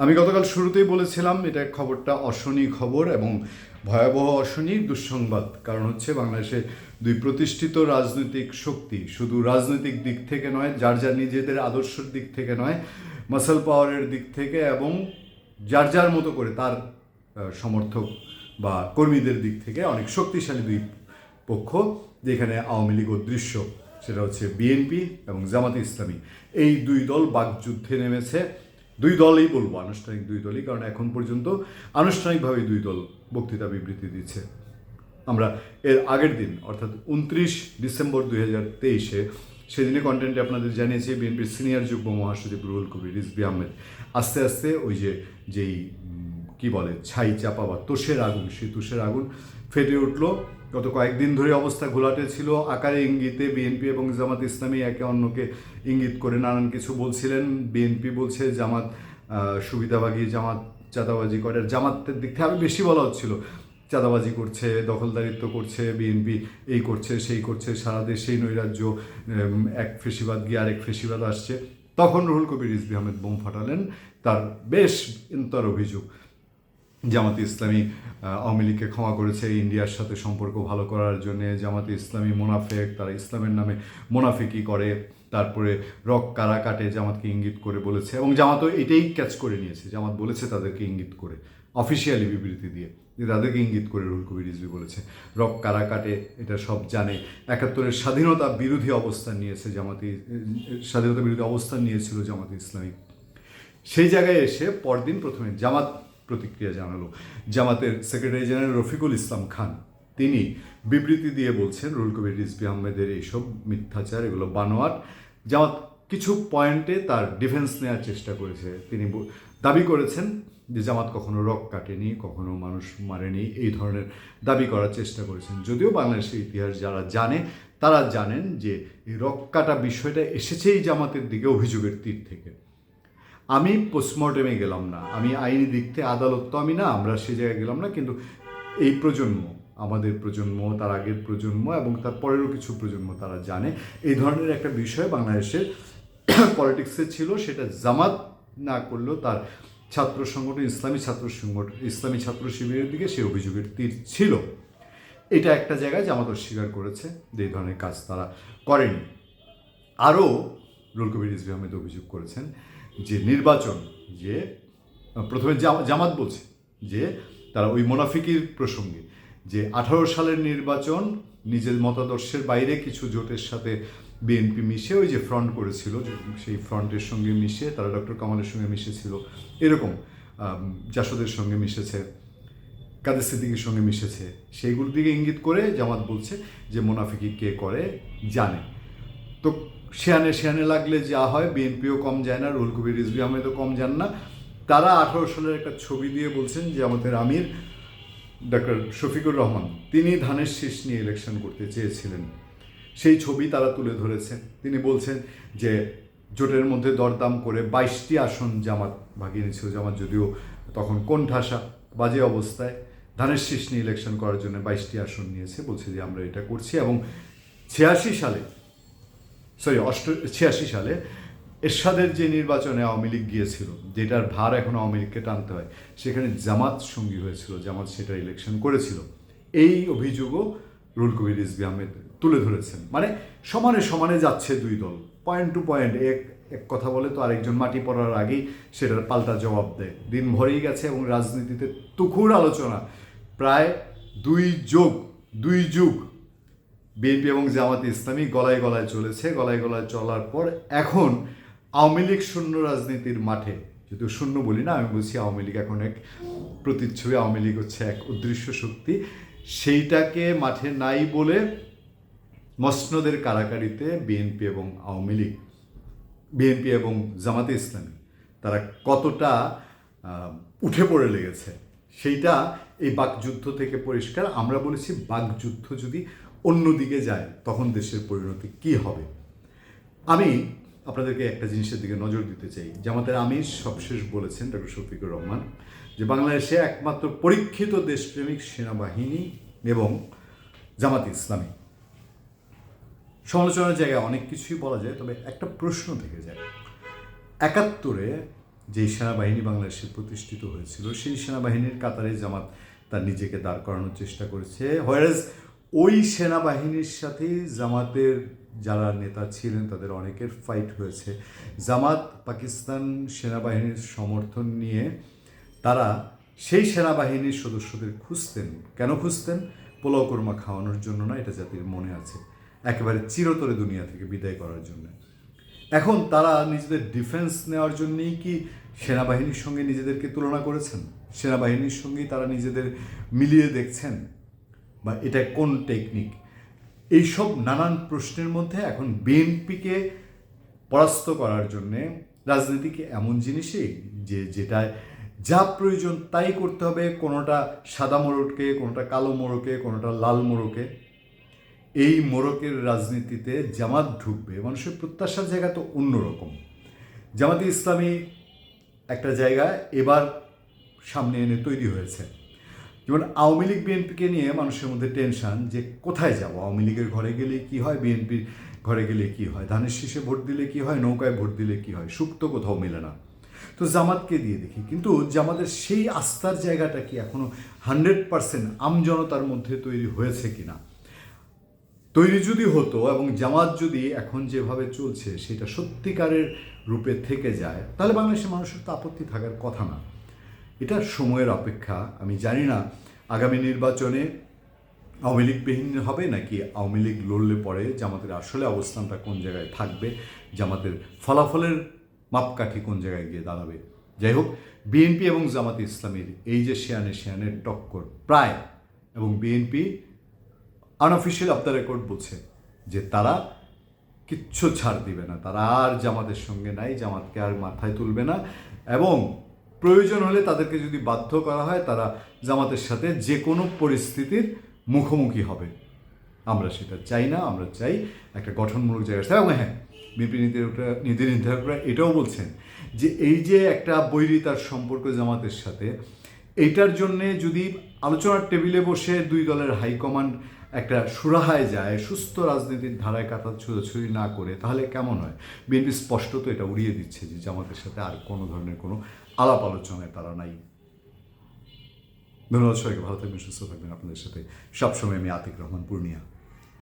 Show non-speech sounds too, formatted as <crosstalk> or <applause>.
আমি গতকাল শুরুতেই বলেছিলাম, এটা খবরটা অশনি খবর এবং ভয়াবহ অশনি, দুঃসংবাদ। কারণ হচ্ছে বাংলাদেশে দুই প্রতিষ্ঠিত রাজনৈতিক শক্তি, শুধু রাজনৈতিক দিক থেকে নয়, যার যার নিজেদের আদর্শের দিক থেকে নয় মাসেল পাওয়ারের দিক থেকে এবং যার যার মতো করে তার সমর্থক বা কর্মীদের দিক থেকে অনেক শক্তিশালী দুই পক্ষ, যেখানে আওয়ামী লীগ অদৃশ্য সেটা হচ্ছে বিএনপি এবং জামাতে ইসলামী। এই দুই দল বাকযুদ্ধে নেমেছে। দুই দলই বলব, আনুষ্ঠানিক দুই দলই, কারণ এখন পর্যন্ত আনুষ্ঠানিকভাবে দুই দল বক্তৃতা বিবৃতি দিচ্ছে। আমরা এর আগের দিন, অর্থাৎ উনত্রিশ ডিসেম্বর দুই হাজার তেইশে, সেদিনে কন্টেন্টে আপনাদের জানিয়েছি, বিএনপির সিনিয়র যুগ্ম মহাসচিব রুহুল কবির রিজবি আহমেদ। আস্তে আস্তে ওই যে, যেই কি বলে, ছাই চাপা বা তোষের আগুন, সেই তোষের আগুন ফেটে উঠল। গত কয়েকদিন ধরে অবস্থা ঘোলাটে ছিল। আকারে ইঙ্গিতে বিএনপি এবং জামাত ইসলামী একে অন্যকে ইঙ্গিত করে নানান কিছু বলছিলেন। বিএনপি বলছে জামাত সুবিধাভাগী জামাত চাঁদাবাজি করে। জামাতের দিক থেকে আরও বেশি বলা হচ্ছিল, চাঁদাবাজি করছে, দখলদারিত্ব করছে, বিএনপি এই করছে, সেই করছে, সারা দেশেই নৈরাজ্য এক ফেসিবাদ গিয়ে আরেক ফেসিবাদ আসছে। তখন রুহুল কবির রিজভি আহমেদ বোম ফাটালেন, তার বেশ ইন্তর অভিযোগ। জামাতে ইসলামী আওয়ামী লীগকে ক্ষমা করেছে ইন্ডিয়ার সাথে সম্পর্ক ভালো করার জন্য জামাতে ইসলামী মোনাফেক, তারা ইসলামের নামে মোনাফেকি করে, তারপরে রক কারা কাটে জামাতকে ইঙ্গিত করে বলেছে এবং জামাতও এটাই ক্যাচ করে নিয়েছে, জামাত বলেছে তাদেরকে ইঙ্গিত করে অফিসিয়ালি বিবৃতি দিয়ে, যে তাদেরকে ইঙ্গিত করে রুহুল কবির রিজভি বলেছে, রক কারা কাটে এটা সব জানে, একাত্তরের স্বাধীনতা বিরোধী অবস্থান নিয়েছে জামাতি, স্বাধীনতা বিরোধী অবস্থান নিয়েছিল জামাতে ইসলামী। সেই জায়গায় এসে পরদিন প্রথমে জামাত প্রতিক্রিয়া জানালো। জামাতের সেক্রেটারি জেনারেল রফিকুল ইসলাম খান। তিনি বিবৃতি দিয়ে বলছেন, রুল কবির রিজবি আহমেদের এইসব মিথ্যাচার, এগুলো বানোয়াট। জামাত কিছু পয়েন্টে তার ডিফেন্স নেওয়ার চেষ্টা করেছে। তিনি দাবি করেছেন যে জামাত কখনো রক কাটেনি, কখনো মানুষ মারেনি। এই ধরনের দাবি করার চেষ্টা করেছেন। যদিও বাংলাদেশের ইতিহাস যারা জানে, তারা জানেন যে এই রক কাটা বিষয়টা এসেছেই জামাতের দিকে অভিযোগের তীর থেকে। আমি পোস্টমর্টেমে গেলাম না। আমি আইনি দিক থেকে আদালত তো আমি না, আমরা সে জায়গায় গেলাম না, কিন্তু এই প্রজন্ম, আমাদের প্রজন্ম, তার আগের প্রজন্ম এবং তার পরেরও কিছু প্রজন্ম তারা জানে। এই ধরনের একটা বিষয় বাংলাদেশের পলিটিক্সে <coughs> ছিল, সেটা জামাত না করলেও তার ছাত্র সংগঠন, ইসলামী ছাত্র সংগঠন, ইসলামী ছাত্র শিবিরের দিকে সে অভিযোগের তীর ছিল। এটা একটা জায়গায় জামাত অস্বীকার করেছে যে এই ধরনের কাজ তারা করেনি। আরও রুল কবির আহমেদ অভিযোগ করেছেন যে নির্বাচন, যে, প্রথমে জামা- জামাত বলছে যে, তারা ওই মোনাফিকির প্রসঙ্গে যে আঠারো সালের নির্বাচন, নিজের মতাদর্শের বাইরে কিছু জোটের সাথে বিএনপি মিশে ওই যে ফ্রন্ট করেছিল সেই ফ্রন্টের সঙ্গে মিশে, তারা ডক্টর কামালের সঙ্গে মিশেছিল, এরকম জাসদের সঙ্গে মিশেছে, কাদের সিদ্দিকির সঙ্গে মিশেছে, সেইগুলোর দিকে ইঙ্গিত করে জামাত বলছে যে মোনাফিকি কে করে জানে। তো শেয়ানে শেয়ানে লাগলে যা হয়, বিএনপিও কম যায় না রুল কবির, রিজভি আহমেদও কম যান না। তারা আঠারো সালের একটা ছবি দিয়ে বলছেন যে আমাদের আমির ডক্টর শফিকুর রহমান, তিনি ধানের শীষ নিয়ে ইলেকশন করতে চেয়েছিলেন। সেই ছবি তারা তুলে ধরেছেন। তিনি বলছেন যে জোটের মধ্যে দরদাম করে বাইশটি আসন জামাত ভাগিয়ে নিয়েছিল। জামাত যদিও তখন কোণঠাসা, বাজে অবস্থায় ধানের শীষ নিয়ে ইলেকশন করার জন্য বাইশটি আসন নিয়েছে, বলছে যে আমরা এটা করছি এবং ছিয়াশি সালে সরি, অষ্ট, ছিয়াশি সালে এরশাদের যে নির্বাচনে আওয়ামী লীগ গিয়েছিল, যেটার ভার এখন আওয়ামী লীগকে টানতে হয়, সেখানে জামাত সঙ্গী হয়েছিল, জামাত সেটা ইলেকশন করেছিল। এই অভিযোগও রুল কবির রিজভি আহমেদ তুলে ধরেছেন। মানে সমানে সমানে যাচ্ছে দুই দল। পয়েন্ট টু পয়েন্ট এক এক কথা বলে তো আরেকজন মাটি পড়ার আগেই সেটার পাল্টা জবাব দেয়। দিন ভরেই গেছে এবং রাজনীতিতে তুখুর আলোচনা। প্রায় দুই যোগ, দুই যুগ বিএনপি এবং জামাতে ইসলামী গলায় গলায় চলেছে, গলায় গলায় চলার পর এখন আওয়ামী লীগ শূন্য রাজনীতির মাঠে। যদিও শূন্য বলি না, আমি বলছি আওয়ামী লীগ এখন এক প্রতিচ্ছবি, আওয়ামী লীগ হচ্ছে এক অদৃশ্য শক্তি। সেইটাকে মাঠে নাই বলে মসনদের কারাকারিতে বিএনপি এবং আওয়ামী লীগ, বিএনপি এবং জামাতে ইসলামী, তারা কতটা উঠে পড়ে লেগেছে, সেইটা এই বাকযুদ্ধ থেকে পরিষ্কার। আমরা বলেছি বাকযুদ্ধ যদি অন্যদিকে যায়, তখন দেশের পরিণতি কি হবে? আমি আপনাদেরকে একটা জিনিসের দিকে নজর দিতে চাই। জামাতের আমির সবশেষ বলেছেন ডক্টর শফিকুর রহমান যে বাংলাদেশে একমাত্র পরীক্ষিত দেশপ্রেমিক সেনাবাহিনী এবং জামাত ইসলামী। সমালোচনার জায়গায় অনেক কিছুই বলা যায়, তবে একটা প্রশ্ন থেকে যায়। একাত্তরে যেই সেনাবাহিনী বাংলাদেশে প্রতিষ্ঠিত হয়েছিল, সেই সেনাবাহিনীর কাতারে জামাত তার নিজেকে দাঁড় করানোর চেষ্টা করেছে। হোয়ারেজ ওই সেনাবাহিনীর সাথে জামাতের যারা নেতা ছিলেন তাদের অনেকের ফাইট হয়েছে। জামাত পাকিস্তান সেনাবাহিনীর সমর্থন নিয়ে তারা সেই সেনাবাহিনীর সদস্যদের খুঁজতেন। কেন খুঁজতেন? পোলাও কোরমা খাওয়ানোর জন্য না, এটা জাতির মনে আছে। একেবারে চিরতরে দুনিয়া থেকে বিদায় করার জন্য। এখন তারা নিজেদের ডিফেন্স নেওয়ার জন্যই কি সেনাবাহিনীর সঙ্গে নিজেদেরকে তুলনা করেছেন? সেনাবাহিনীর সঙ্গেই তারা নিজেদের মিলিয়ে দেখছেন? বা এটা কোন টেকনিক এইসব নানান প্রশ্নের মধ্যে এখন বিএনপিকে পরাস্ত করার জন্যে রাজনীতি কি এমন জিনিসই যে যেটায় যা প্রয়োজন তাই করতে হবে, কোনোটা সাদা মোড়কে, কোনোটা কালো মোড়কে, কোনোটা লাল মোড়কে। এই মোড়কের রাজনীতিতে জামাত ঢুকবে, মানুষের প্রত্যাশার জায়গা তো অন্যরকম। জামাতে ইসলামী একটা জায়গা এবার সামনে এনে তৈরি হয়েছে। যেমন আওয়ামী লীগ বিএনপিকে নিয়ে মানুষের মধ্যে টেনশন যে কোথায় যাব? আওয়ামী লীগের ঘরে গেলে কি হয়? বিএনপির ঘরে গেলে কি হয়? ধানের শীষে ভোট দিলে কি হয়? নৌকায় ভোট দিলে কি হয়? সুক্ত কোথাও মেলে না। তো জামাতকে দিয়ে দেখি। কিন্তু জামাতের সেই আস্থার জায়গাটা কি এখনও হান্ড্রেড পার্সেন্ট আমজনতার মধ্যে তৈরি হয়েছে কিনা? তৈরি যদি হতো এবং জামাত যদি এখন যেভাবে চলছে, সেটা সত্যিকারের রূপে থেকে যায়, তাহলে বাংলাদেশের মানুষের তো আপত্তি থাকার কথা না। এটা সময়ের অপেক্ষা। আমি জানি না আগামী নির্বাচনে আওয়ামী লীগ বিহীন হবে নাকি আওয়ামী লীগ লড়লে পরে জামাতের আসলে অবস্থানটা কোন জায়গায় থাকবে, জামাতের ফলাফলের মাপকাঠি কোন জায়গায় গিয়ে দাঁড়াবে। যাই হোক, বিএনপি এবং জামাতে ইসলামীর এই যে শেয়ানে শেয়ানের টক্কর প্রায়, এবং BNP unofficial off the record বলছে যে তারা কিচ্ছু ছাড় দিবে না, তারা আর জামাতের সঙ্গে নাই, জামাতকে আর মাথায় তুলবে না, এবং প্রয়োজন হলে তাদেরকে যদি বাধ্য করা হয়, তারা জামাতের সাথে যে কোনো পরিস্থিতির মুখোমুখি হবে। আমরা সেটা চাই না, আমরা চাই একটা গঠনমূলক জায়গা। এবং হ্যাঁ বিপি নীতির নীতি নির্ধারকরা এটাও বলছেন যে এই যে একটা বৈরিতার সম্পর্ক জামাতের সাথে এইটার জন্যে যদি আলোচনার টেবিলে বসে দুই দলের হাইকমান্ড একটা সুরাহায় যায়, সুস্থ রাজনীতির ধারায় কাটা ছুঁড়াছুড়ি না করে, তাহলে কেমন হয়? বিএনপি স্পষ্টত এটা উড়িয়ে দিচ্ছে যে জামাতের সাথে আর কোনো ধরনের কোনো আলাপ আলোচনায় তারা নাই। ধন্যবাদ সবাইকে, ভালো থাকবেন, সুস্থ থাকবেন। আপনাদের সাথে সবসময় আমি আতিক রহমান, পূর্ণিয়া।